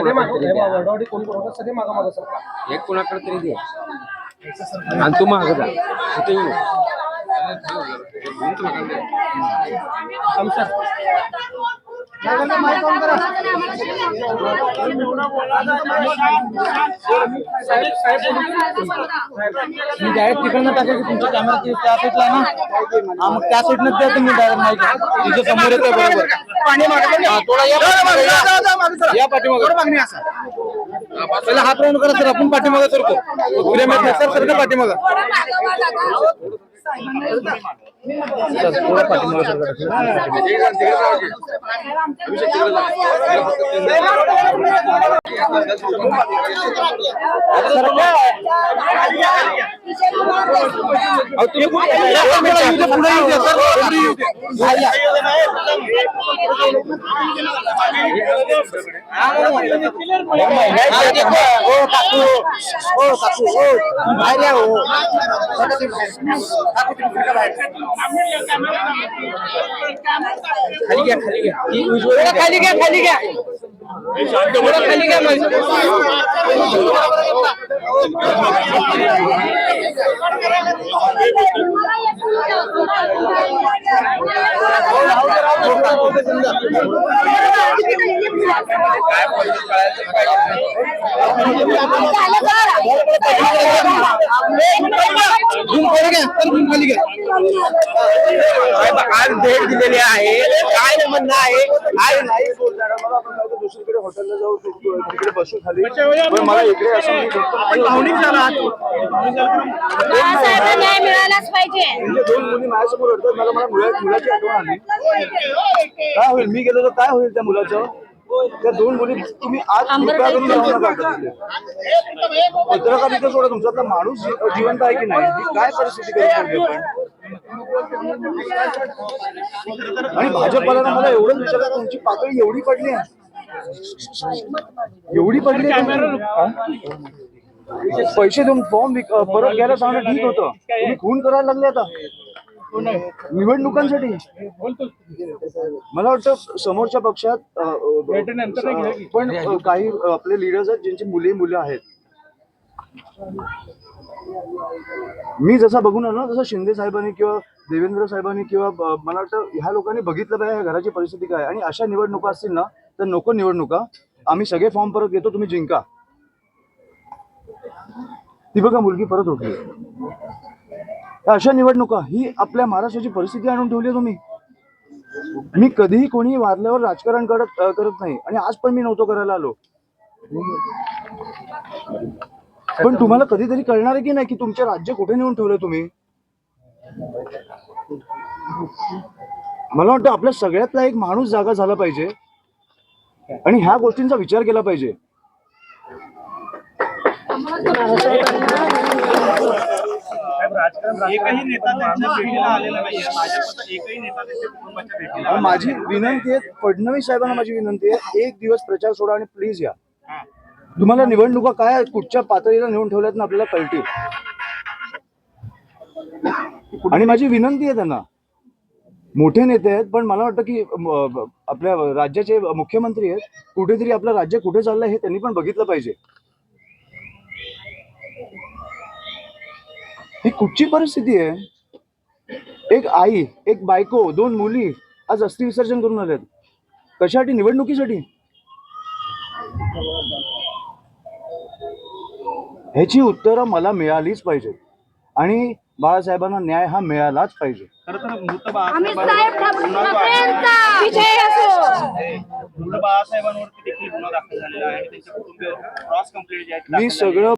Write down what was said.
सगळे मागं कोणाकडे तरी द्या. वडवाडी कोण कोण होतं सगळे मागं मागं सरकार एक कोणाकडे तरी मी डायरेक्ट तिकडनं टाकायचं तुमच्या कॅमेरा त्या साईडला आहे ना. हा मग त्या साईडनं द्या तुम्ही डायरेक्ट माहिती तुझ्या समोर येतोय बरोबर. हा, थोडा या पाठीमागं, या. या पाठीमागं. पहिला हात राऊंड करा सर. आपण पाठीमागं सरतो नाही सर सर पाठीमागं. हो खाली घ्या खाली घ्या. ही उजवीला खाली घ्या खाली घ्या. थोडं खाली घ्या घुम खाली घ्या सर घुम खाली घ्या आज भेट दिलेली आहे काय म्हणणं आहे काय नाही दुसरीकडे हॉटेलला जाऊ तिकडे बसू खाली पण मला इकडे असं मी मिळालाच पाहिजे दोन मुली माझ्यासमोर रडतात मला मला मुला मुलाची आठवण आली काय होईल? मी गेलो तर काय होईल त्या मुलाचं? त्या दोन मुली तुम्ही आज. पत्रकारिता सोडा तुमच्यातला माणूस जिवंत आहे की नाही? काय परिस्थिती आपण? आणि भाजपवाल्यांना मला एवढंच विचारलं तुमची पातळी एवढी पडली आहे. एवढी पडली? पैसे देऊन फॉर्म परत घ्यायला सांगणं ठीक होतं. तुम्ही खून करायला लागले आता. निवडणुकांसाठी? मला वाटतं समोरच्या पक्षात पण काही आपले लिडर्स आहेत ज्यांची मुले मुलं आहेत. मी जसा बघून आलो ना तसं शिंदे साहेबांनी किंवा देवेंद्र साहेबांनी किंवा मला वाटतं ह्या लोकांनी बघितलं पाहिजे ह्या घराची परिस्थिती काय. आणि अशा निवडणुका असतील ना तर नको निवडणुका. आम्ही सगळे फॉर्म परत घेतो तुम्ही जिंका. ती बघा मुलगी परत उठली. या अशा निवडणुका ही आपल्या महाराष्ट्राची परिस्थिती आणून ठेवली आहे तुम्ही. मी कधीही कोणी वारल्यावर राजकारण करत करत नाही. आणि आज पण मी नव्हतो करायला आलो. पण तुम्हाला कधीतरी कळणार आहे की नाही की तुमचे राज्य कुठे नेऊन ठेवलंय तुम्ही? मला वाटतं आपल्या सगळ्यातला एक माणूस जागा झाला पाहिजे. आणि ह्या गोष्टींचा विचार केला पाहिजे. एकही नेता त्यांच्या भेटीला आलेला नाहीये. भाजपचा एकही नेता त्यांच्या कुटुंबाच्या भेटीला अहो, माझी विनंती आहे फडणवीस साहेबांना माझी विनंती आहे एक दिवस प्रचार सोडा आणि प्लीज या. तुम्हाला निवडणुका काय कुठच्या पातळीला नेऊन ठेवल्यात ना आपल्याला कळतील. आणि माझी विनंती आहे त्यांना. मोठे नेते आहेत पण मला वाटतं की म, आपल्या राज्याचे मुख्यमंत्री आहेत. कुठेतरी आपलं राज्य कुठे चाललंय हे त्यांनी पण बघितलं पाहिजे. ही कुठची परिस्थिती आहे? एक आई एक बायको दोन मुली आज अस्थि विसर्जन करून आल्यात कशासाठी? निवडणुकीसाठी? ह्याची उत्तरं मला मिळालीच पाहिजेत. आणि बाळासाहेबांना न्याय हा मिळालाच पाहिजे. मी सगळं